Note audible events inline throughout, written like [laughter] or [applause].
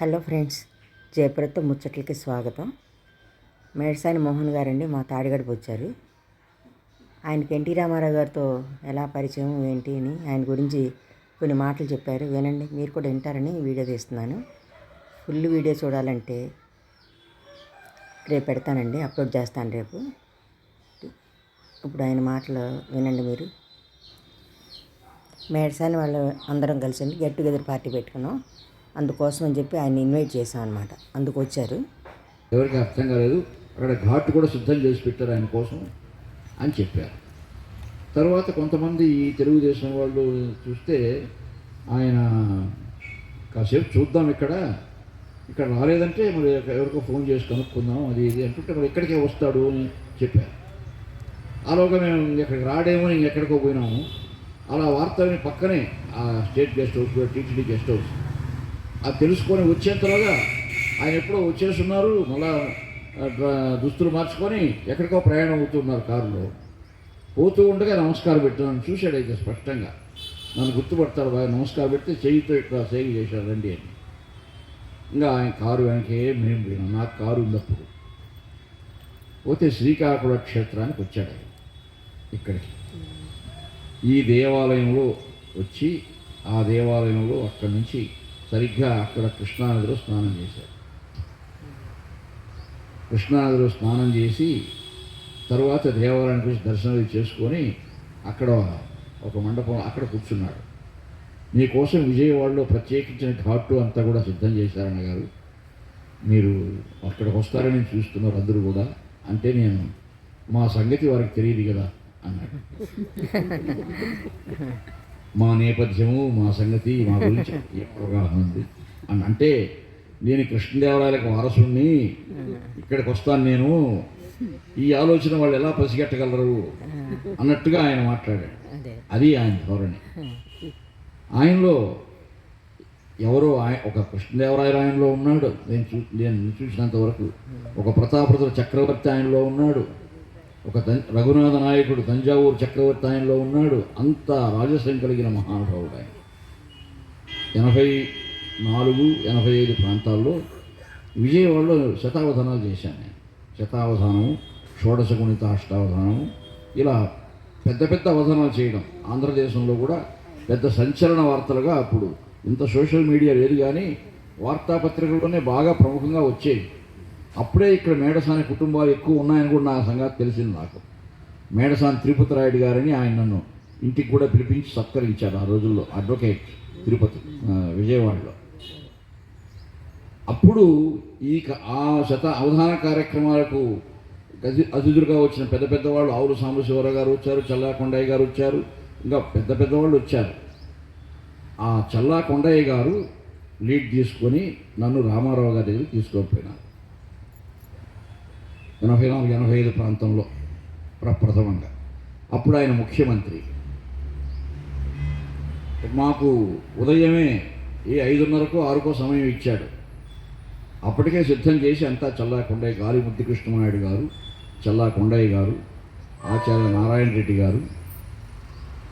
Hello friends జయప్రత ముచ్చట్లకి స్వాగతం. మేడసాని మోహన్ గారండి మా తాడిగడపు వచ్చారు. ఆయనకి ఎన్టీ రామారావు గారితో ఎలా పరిచయం ఏంటి అని ఆయన గురించి కొన్ని మాటలు చెప్పారు. వినండి మీరు కూడా వింటారని వీడియో తీస్తున్నాను. ఫుల్ వీడియో చూడాలంటే రేపు పెడతానండి అప్లోడ్ చేస్తాను రేపు. ఇప్పుడు ఆయన మాటలు వినండి మీరు. మేడసాని వాళ్ళు అందరం కలిసి గెట్ టుగెదర్ పార్టీ పెట్టుకున్నాం. అందుకోసం అని చెప్పి ఆయన ఇన్వైట్ చేశాను అనమాట అందుకు వచ్చారు ఎవరికి అర్థం కాలేదు. అక్కడ ఘాట్ కూడా సిద్ధం చేసి పెట్టారు ఆయన కోసం అని చెప్పారు. తర్వాత కొంతమంది ఈ తెలుగుదేశం వాళ్ళు చూస్తే ఆయన కాసేపు చూద్దాం ఇక్కడ. ఇక్కడ రాలేదంటే మరి ఎవరికో ఫోన్ చేసి కనుక్కుందాం అది ఇది అంటుంటే మరి ఎక్కడికే వస్తాడు అని చెప్పారు. ఆలోగా మేము ఇక్కడికి రాడేమో ఎక్కడికో పోయినాము. అలా వార్త పక్కనే ఆ state guest house TTD guest house అది తెలుసుకొని వచ్చేంతలోగా ఆయన ఎప్పుడో వచ్చేస్తున్నారు. మళ్ళా దుస్తులు మార్చుకొని ఎక్కడికో ప్రయాణం అవుతున్నారు కారులో. పోతూ ఉండగా నమస్కారం పెట్టాను. చూశాడు అయితే స్పష్టంగా. నన్ను గుర్తుపడతాడు బాగా నమస్కారం పెడితే చెయ్యితో ఇక్కడ సేవ చేశాడు రండి అని. ఇంకా ఆయన కారు వెనకే మేము పోయినాం. నాకు కారు ఉన్నప్పుడు. పోతే శ్రీకాకుళ క్షేత్రానికి వచ్చాడు ఆయన. ఇక్కడికి. ఈ దేవాలయంలో వచ్చి ఆ దేవాలయంలో అక్కడి నుంచి సరిగ్గా అక్కడ కృష్ణానదిలో స్నానం చేశారు. కృష్ణానదిలో స్నానం చేసి తరువాత దేవాలయానికి వచ్చి చేసుకొని అక్కడ ఒక మండపం అక్కడ కూర్చున్నాడు. మీకోసం విజయవాడలో ప్రత్యేకించిన ఘాటు అంతా కూడా సిద్ధం చేశారన్న గారు. మీరు అక్కడికి వస్తారని చూస్తున్నారు అందరూ కూడా. అంటే నేను మా సంగతి వారికి తెలియదు కదా అన్నాడు. [laughs] మా నేపథ్యము మా సంగతి మా గురించి అవగాహన ఉంది? అని అంటే నేను కృష్ణదేవరాయలకు వారసుని ఇక్కడికి వస్తాను నేను. ఈ ఆలోచన వాళ్ళు ఎలా పసిగట్టగలరు? అన్నట్టుగా ఆయన మాట్లాడాడు. అదే. అది ఆయన ధోరణి. ఆయనలో ఎవరో ఆయన ఒక కృష్ణదేవరాయలు ఆయనలో ఉన్నాడు. నేను చూ నేను చూసినంత వరకు. ఒక ప్రతాపరుద్ర చక్రవర్తి ఆయనలో ఉన్నాడు. ఒక తం రఘునాథ నాయకుడు తంజావూరు చక్రవర్తి ఆయనలో ఉన్నాడు. అంత రాజస్యం కలిగిన మహానుభావుడు ఆయన. ఎనభై నాలుగు ఎనభై ఐదు ప్రాంతాల్లో విజయవాడలో శతావధానాలు చేశాను నేను. శతావధానం షోడశ గుణిత ఇలా పెద్ద పెద్ద అవధానాలు చేయడం. ఆంధ్రదేశంలో కూడా పెద్ద సంచలన వార్తలుగా అప్పుడు. ఇంత సోషల్ మీడియా లేదు కానీ వార్తాపత్రికల్లోనే బాగా ప్రముఖంగా వచ్చేవి. అప్పుడే ఇక్కడ మేడసాని కుటుంబాలు ఎక్కువ ఉన్నాయని కూడా నా సంగతి తెలిసింది నాకు. మేడసాని తిరుపతి రాయుడు గారని ఆయన నన్ను ఇంటికి కూడా పిలిపించి సత్కరించారు ఆ రోజుల్లో అడ్వకేట్ తిరుపతి విజయవాడలో. అప్పుడు ఈ క- ఆ శత అవధాన కార్యక్రమాలకు గది- అతిథులుగా వచ్చిన పెద్ద పెద్దవాళ్ళు ఆవులు సాంబశివరావు గారు వచ్చారు చల్లా కొండయ్య గారు వచ్చారు ఇంకా పెద్ద పెద్ద వాళ్ళు వచ్చారు. ఆ చల్లా కొండయ్య గారు లీడ్ తీసుకొని నన్ను రామారావు గారి దగ్గరికి తీసుకొని ఎనభై నాలుగు ఎనభై ఐదు ప్రాంతంలో ప్రప్రథమంగా అప్పుడు ఆయన ముఖ్యమంత్రి. మాకు ఉదయమే ఏ ఐదున్నరకో ఆరుకో సమయం ఇచ్చాడు. అప్పటికే సిద్ధం చేసి అంతా చల్లా కొండయ్య గాలి ముద్దు గారు చల్లా కొండయ్య గారు ఆచార్య నారాయణ రెడ్డి గారు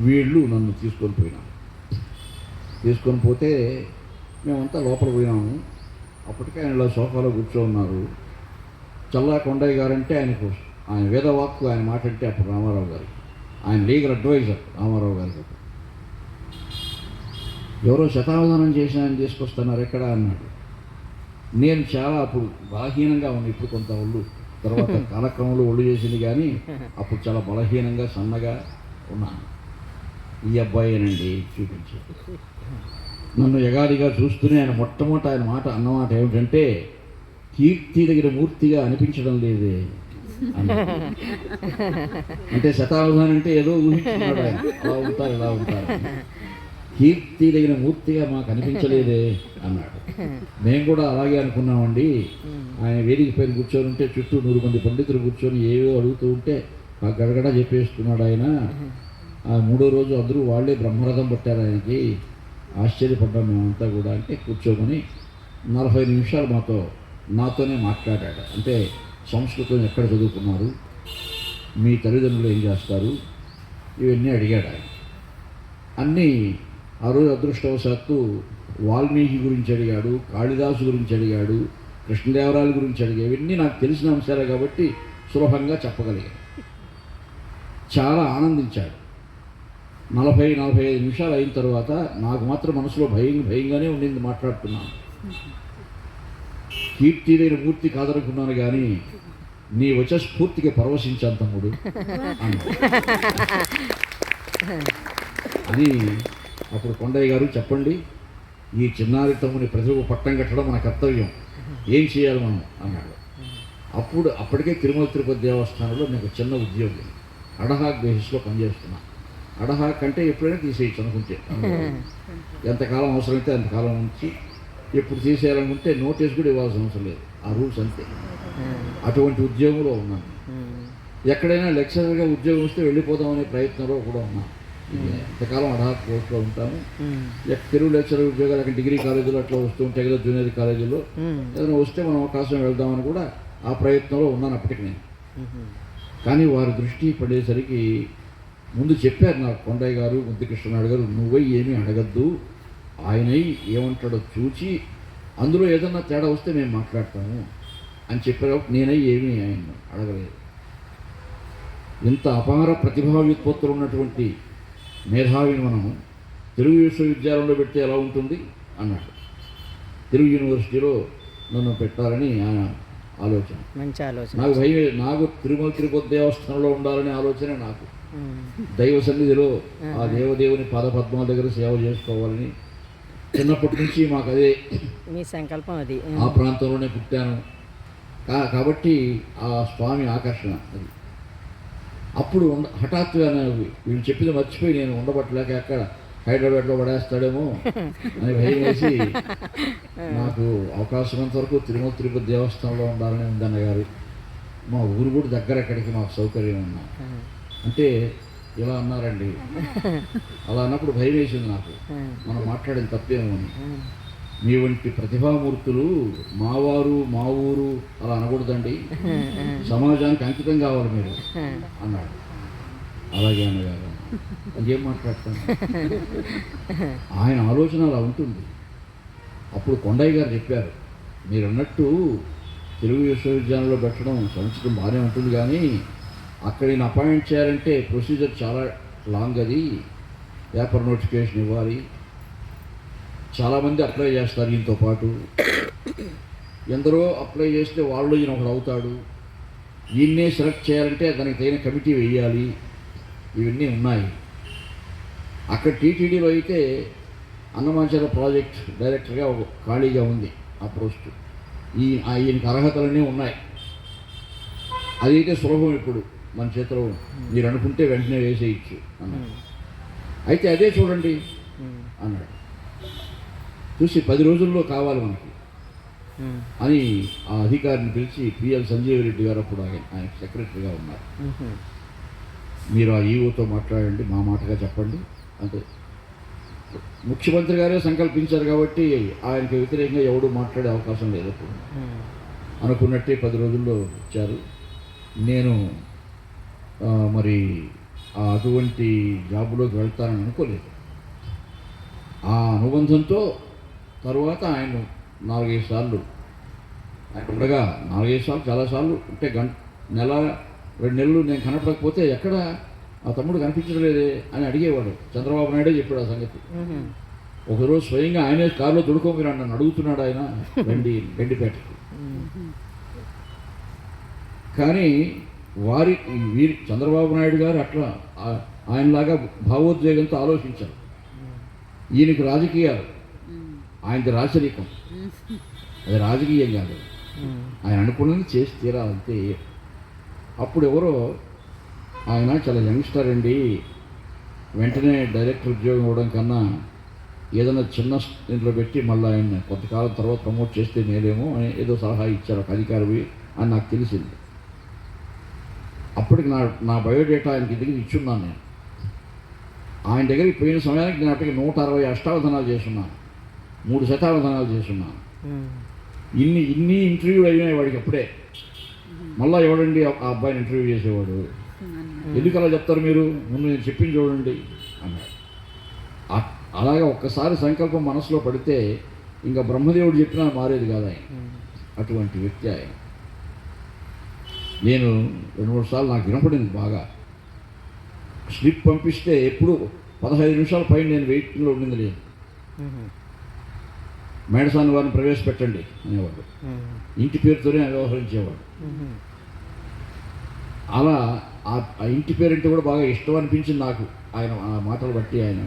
వీళ్ళు నన్ను తీసుకొని పోయినారు. తీసుకొని పోతే మేమంతా లోపల పోయినాము. అప్పటికే ఆయన ఇలా సోఫాలో కూర్చోన్నారు చల్లా కొండయ్య గారు అంటే ఆయనకు ఆయన వేదవాక్కు ఆయన మాట అంటే అప్పుడు రామారావు గారు. ఆయన లీగల్ అడ్వైజర్ రామారావు గారికి ఎవరో శతావధానం చేసిన ఆయన తీసుకొస్తున్నారు ఎక్కడ అన్నాడు. నేను చాలా అప్పుడు బలహీనంగా ఉంది ఇప్పుడు కొంత ఒళ్ళు తర్వాత [laughs] కాలక్రమంలో ఒళ్ళు చేసింది కానీ అప్పుడు చాలా బలహీనంగా సన్నగా ఉన్నాను. ఈ అబ్బాయేనండి చూపించి. నన్ను ఎగాదిగా చూస్తూనే ఆయన మొట్టమొదట ఆయన మాట అన్నమాట ఏమిటంటే కీర్తి దగ్గర మూర్తిగా అనిపించడం లేదే అంటే శతావధాన్ అంటే ఏదో ఊహించుకున్నాడు ఆయన. అలా ఉంటారు ఇలా ఉంటారు. కీర్తి దగ్గర మూర్తిగా మాకు అనిపించలేదే అన్నాడు. మేము కూడా అలాగే అనుకున్నామండి. ఆయన వేదిక పైన కూర్చొని ఉంటే చుట్టూ నూరు మంది పండితులు కూర్చొని ఏవో అడుగుతూ ఉంటే మాకు గడగడ చెప్పేస్తున్నాడు ఆయన. ఆ మూడో రోజు అందరూ వాళ్ళే బ్రహ్మరథం పట్టారు ఆయనకి. ఆశ్చర్యపడ్డాం మేమంతా కూడా. అంటే కూర్చోమని నలభై నిమిషాలు మాతో నాతోనే మాట్లాడాడు. అంటే సంస్కృతం ఎక్కడ చదువుకున్నారు? మీ తల్లిదండ్రులు ఏం చేస్తారు? ఇవన్నీ అడిగాడు ఆయన. అన్నీ ఆ రోజు అదృష్టవశాత్తు వాల్మీకి గురించి అడిగాడు కాళిదాసు గురించి అడిగాడు కృష్ణదేవరాయల గురించి అడిగాడు. ఇవన్నీ నాకు తెలిసిన అంశాలే కాబట్టి సులభంగా చెప్పగలిగాను. చాలా ఆనందించాడు. నలభై నలభై ఐదు నిమిషాలు అయిన తర్వాత నాకు మాత్రం మనసులో భయం భయంగానే ఉండింది మాట్లాడుతున్నాను. కీర్తి లేని మూర్తి కాదనుకున్నాను కానీ నీ వచ్చే స్ఫూర్తికి పరవశించాను తమ్ముడు. అని. అప్పుడు కొండయ్య గారు చెప్పండి ఈ చిన్నారి తమ్ముని ప్రజలకు పట్టం కట్టడం మన కర్తవ్యం. ఏం చేయాలి మనం? అన్నాడు. అప్పుడు అప్పటికే తిరుమల తిరుపతి దేవస్థానంలో నాకు చిన్న ఉద్యోగం. అడహాక్ బేసిస్లో పనిచేస్తున్నా. అడహాక్ అంటే ఎప్పుడైనా తీసేయచ్చు అనుకుంటే. [laughs] ఎంతకాలం అవసరమైతే అంతకాలం ఉంచి ఎప్పుడు తీసేయాలనుకుంటే నోటీస్ కూడా ఇవ్వాల్సిన అవసరం లేదు. ఆ రూల్స్ అంతే. అటువంటి ఉద్యోగంలో ఉన్నాను ఎక్కడైనా లెక్చరర్గా ఉద్యోగం వస్తే వెళ్ళిపోదామనే ప్రయత్నంలో కూడా ఉన్నాను ఎంతకాలం అడహాక్ పోస్ట్లో ఎక్- తెలుగు లెక్చరర్ ఉద్యోగాలు అక్కడ డిగ్రీ కాలేజీలో అట్లా వస్తూ ఉంటాయి కదా జూనియర్ కాలేజీలో. ఏదైనా వస్తే మనం అవకాశం వెళ్దామని కూడా ఆ ప్రయత్నంలో ఉన్నాను అప్పటికి నేను. కానీ వారి దృష్టి పడేసరికి ముందు చెప్పారు నాకు కొండయ్య గారు ముద్దు కృష్ణనాయుడు గారు నువ్వై ఏమీ అడగద్దు. ఆయనై ఏమంటాడో చూచి అందులో ఏదన్నా తేడా వస్తే మేము మాట్లాడతాము అని చెప్పారు. నేనై ఏమీ ఆయన అడగలేదు. ఇంత అపార ప్రతిభా వ్యుత్పత్తులు ఉన్నటువంటి మేధావిని మనం తెలుగు విశ్వవిద్యాలయంలో పెడితే ఎలా ఉంటుంది? అన్నాడు. తెలుగు యూనివర్సిటీలో నన్ను పెట్టాలని ఆయన ఆలోచన. మంచి ఆలోచన. నాకు భయం. నాకు తిరుమల తిరుపతి దేవస్థానంలో ఉండాలనే ఆలోచన నాకు. దైవ సన్నిధిలో ఆ దేవదేవుని పాద పద్మాల దగ్గర సేవ చేసుకోవాలని చిన్నప్పటి నుంచి మాకు అదే మీ సంకల్పం అది. ఆ ప్రాంతంలోనే పుట్టాను. కాబట్టి ఆ స్వామి ఆకర్షణ అది. అప్పుడు ఉండ హఠాత్తుగా నాకు వీళ్ళు చెప్పింది మర్చిపోయి నేను ఉండబట్టలేక అక్కడ హైదరాబాద్లో పడేస్తాడేమో అని భయం వేసి నాకు అవకాశం వరకు తిరుమల తిరుపతి దేవస్థానంలో ఉండాలని ఉందన్న గారు మా ఊరు కూడా దగ్గర ఎక్కడికి మాకు సౌకర్యం ఉన్నా. అంటే ఇలా అన్నారండి. [laughs] అలా అన్నప్పుడు భయం వేసింది నాకు. మనం మాట్లాడిన తప్పేమో అని. మీ వంటి ప్రతిభామూర్తులు మావారు మా ఊరు అలా అనకూడదండి. సమాజానికి అంకితం కావాలి మీరు. అన్నాడు. అలాగే అన్నగారు. ఇంకేం మాట్లాడతాను [laughs] ఆయన ఆలోచన అలా ఉంటుంది. అప్పుడు కొండయ్య గారు చెప్పారు మీరు అన్నట్టు తెలుగు విశ్వవిద్యాలయంలో పెట్టడం సంవత్సరం బాగానే ఉంటుంది కానీ అక్కడ ఈయన అపాయింట్ చేయాలంటే ప్రొసీజర్ చాలా లాంగ్ అది. పేపర్ నోటిఫికేషన్ ఇవ్వాలి. చాలామంది అప్లై చేస్తారు దీంతో పాటు. ఎందరో అప్లై చేస్తే వాళ్ళు ఈయన ఒకడు అవుతాడు. ఈయన్నే సెలెక్ట్ చేయాలంటే దానికి తగిన కమిటీ వేయాలి. ఇవన్నీ ఉన్నాయి. అక్కడ టీటీడీలో అయితే అన్నమాచార ప్రాజెక్ట్ డైరెక్టర్గా ఒక ఖాళీగా ఉంది ఆ పోస్టు. ఈ ఆ ఈయనకి అర్హతలన్నీ ఉన్నాయి. అదైతే సులభం ఇప్పుడు. మన చేతిలో మీరు అనుకుంటే వెంటనే వేసేయచ్చు అన్నాడు. అయితే అదే చూడండి అన్నాడు. చూసి పది రోజుల్లో కావాలి మనకి అని ఆ అధికారిని పిలిచి పిఎల్ సంజీవ్ రెడ్డి గారు అప్పుడు ఆయన ఆయన సెక్రటరీగా ఉన్నారు. మీరు ఆ ఈఓతో మాట్లాడండి మా మాటగా చెప్పండి అంటే ముఖ్యమంత్రి గారే సంకల్పించారు కాబట్టి ఆయనకి వ్యతిరేకంగా ఎవడు మాట్లాడే అవకాశం లేదు అప్పుడు. అనుకున్నట్టే పది రోజుల్లో ఇచ్చారు నేను మరి ఆ అటువంటి జాబులోకి వెళ్తానని అనుకోలేదు. ఆ అనుబంధంతో తర్వాత ఆయన నాలుగైదు సార్లు ఆయన ఉండగా నాలుగైదు సార్లు చాలాసార్లు అంటే గంట నెల రెండు నెలలు నేను కనపడకపోతే ఎక్కడ ఆ తమ్ముడు కనిపించడం లేదే అని అడిగేవాడు. చంద్రబాబు నాయుడే చెప్పాడు ఆ సంగతి. ఒకరోజు స్వయంగా ఆయనే కారులో దుడుకోమని నన్ను అడుగుతున్నాడు ఆయన [laughs] వెండి వెండిపేటకి. కానీ వారి వీరి చంద్రబాబు నాయుడు గారు అట్లా ఆయనలాగా భావోద్వేగంతో ఆలోచించారు. ఈయనకి రాజకీయాలు. ఆయనది రాచరికం. అది రాజకీయం కాదు. ఆయన అనుకున్నది చేసి తీరాలంతే. అప్పుడు ఎవరో ఆయన చాలా యంగ్స్టర్ అండి. వెంటనే డైరెక్టర్ ఉద్యోగం ఇవ్వడం కన్నా ఏదైనా చిన్న ఇంట్లో పెట్టి మళ్ళీ ఆయన కొంతకాలం తర్వాత ప్రమోట్ చేస్తే నేనేమో అని ఏదో సలహా ఇచ్చారు ఒక అధికారి అని నాకు తెలిసింది. అప్పటికి నా నా బయోడేటా ఆయనకి దగ్గర ఇచ్చున్నాను నేను. ఆయన దగ్గరికి పోయిన సమయానికి నేను అప్పటికి నూట అరవై అష్టావధానాలు చేస్తున్నాను. మూడు శతావధానాలు చేస్తున్నాను. ఇన్ని ఇన్ని ఇంటర్వ్యూలు అయినాయి వాడికి అప్పుడే. మళ్ళా ఎవడండి ఆ అబ్బాయిని ఇంటర్వ్యూ చేసేవాడు? ఎందుకు అలా చెప్తారు మీరు? ముందు నేను చెప్పింది చూడండి అన్నాడు. అలాగే ఒక్కసారి సంకల్పం మనసులో పడితే ఇంకా బ్రహ్మదేవుడు చెప్పినా మారేది కాదు ఆయన. అటువంటి వ్యక్తి ఆయన. నేను రెండు మూడు సార్లు నాకు వినపడింది బాగా. స్లిప్ పంపిస్తే ఎప్పుడు పదహైదు నిమిషాల పైన నేను వెయిటింగ్లో ఉండింది లేదు. మేడసాని వారిని ప్రవేశపెట్టండి అనేవాడు ఇంటి పేరుతోనే వ్యవహరించేవాడు అలా ఆ ఇంటి పేరంటే కూడా బాగా ఇష్టం అనిపించింది నాకు. ఆయన ఆ మాటలు బట్టి ఆయన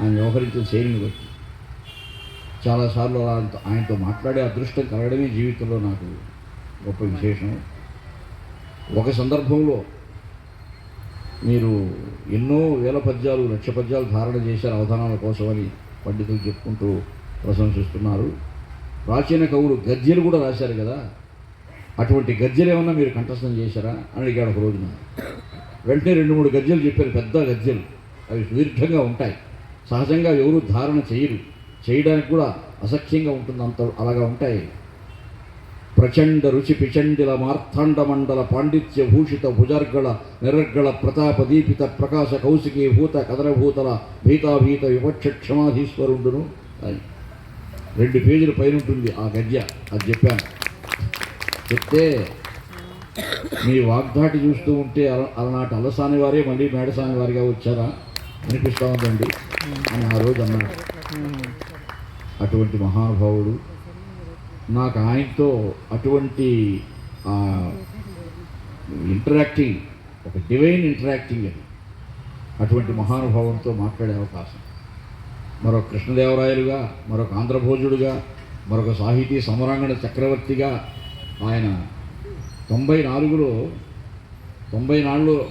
ఆయన వ్యవహరించిన శైలిని బట్టి. చాలాసార్లు ఆయనతో ఆయనతో మాట్లాడే అదృష్టం కలగడమే జీవితంలో నాకు గొప్ప విశేషం. ఒక సందర్భంలో మీరు ఎన్నో వేల పద్యాలు లక్ష పద్యాలు ధారణ చేశారు అవధానాల కోసమని పండితులు చెప్పుకుంటూ ప్రశంసిస్తున్నారు. ప్రాచీన కవులు గద్యలు కూడా రాశారు కదా. అటువంటి గద్యలు ఏమన్నా మీరు కంఠస్థం చేశారా? అని అడిగాడు ఒక రోజున. వెంటనే రెండు మూడు గద్యలు చెప్పారు పెద్ద గద్యలు అవి సుదీర్ఘంగా ఉంటాయి. సహజంగా ఎవరు ధారణ చేయరు. చేయడానికి కూడా అసఖ్యంగా ఉంటుంది అంత అలాగా ఉంటాయి. ప్రచండ రుచి పిచండిల మార్తాండ మండల పాండిత్య భూషిత భుజర్గళ నిరర్గళ ప్రతాప దీపిత ప్రకాశ కౌశికీ భూత కదరభూతల భీతాభీత విపక్ష క్షమాధీశ్వరుండును. అని రెండు పేజీల పైన ఉంటుంది ఆ గద్య. అది చెప్పాను. చెప్తే మీ వాగ్దాటి చూస్తూ ఉంటే అలనాటి అలసాని వారే మళ్ళీ మేడసాని వారిగా వచ్చారా? అనిపిస్తూ ఉందండి. అని ఆ రోజు అన్నాడు అటువంటి మహానుభావుడు నాకు ఆయనతో అటువంటి ఇంటరాక్టింగ్ ఒక డివైన్ ఇంటరాక్టింగ్ అది. అటువంటి మహానుభావంతో మాట్లాడే అవకాశం. మరొక కృష్ణదేవరాయలుగా మరొక ఆంధ్రభోజుడుగా మరొక సాహితీ సమరాంగణ చక్రవర్తిగా ఆయన తొంభై నాలుగులో తొంభై నాలుగులో